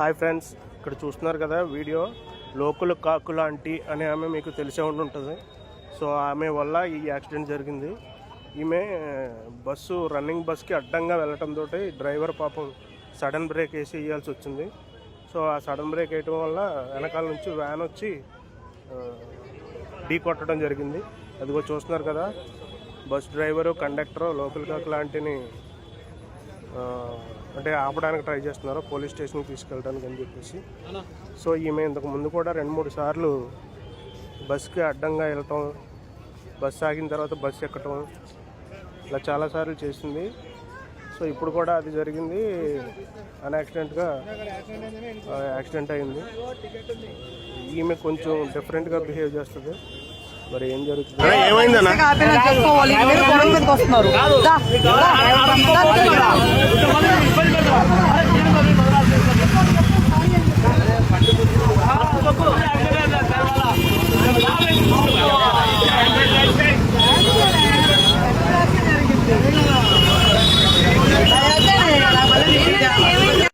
Hi friends ఇక్కడ చూస్తున్నారు కదా వీడియో. లోకల్ కాకుల ఆంటీ అనే ఆమె మీకు తెలిసే ఉండి ఉంటుంది సో ఆమె వల్ల ఈ యాక్సిడెంట్ జరిగింది. ఈమె బస్సు రన్నింగ్ బస్కి అడ్డంగా వెళ్ళటంతో డ్రైవర్ పాపం సడన్ బ్రేక్ వేసి ఇవ్వాల్సి వచ్చింది. సో ఆ సడన్ బ్రేక్ వేయటం వల్ల వెనకాల నుంచి వ్యాన్ వచ్చి ఢీ కొట్టడం జరిగింది. అదిగో చూస్తున్నారు కదా బస్ డ్రైవరు కండక్టరు లోకల్ కాకుల ఆంటీని అంటే ఆపడానికి ట్రై చేస్తున్నారు పోలీస్ స్టేషన్కి తీసుకెళ్ళడానికి అని చెప్పేసి. సో ఈమె ఇంతకు ముందు కూడా రెండు మూడు సార్లు బస్కి అడ్డంగా వెళ్ళటం బస్ ఆగిన తర్వాత బస్ ఎక్కటం ఇలా చాలాసార్లు చేసింది. సో ఇప్పుడు కూడా అది జరిగింది. అన్యాక్సిడెంట్గా యాక్సిడెంట్ అయింది. ఈమె కొంచెం డిఫరెంట్గా బిహేవ్ చేస్తుంది. మరి ఏం జరుగుతుంది? ఏమైందన్నా? వస్తున్నారు. Oh,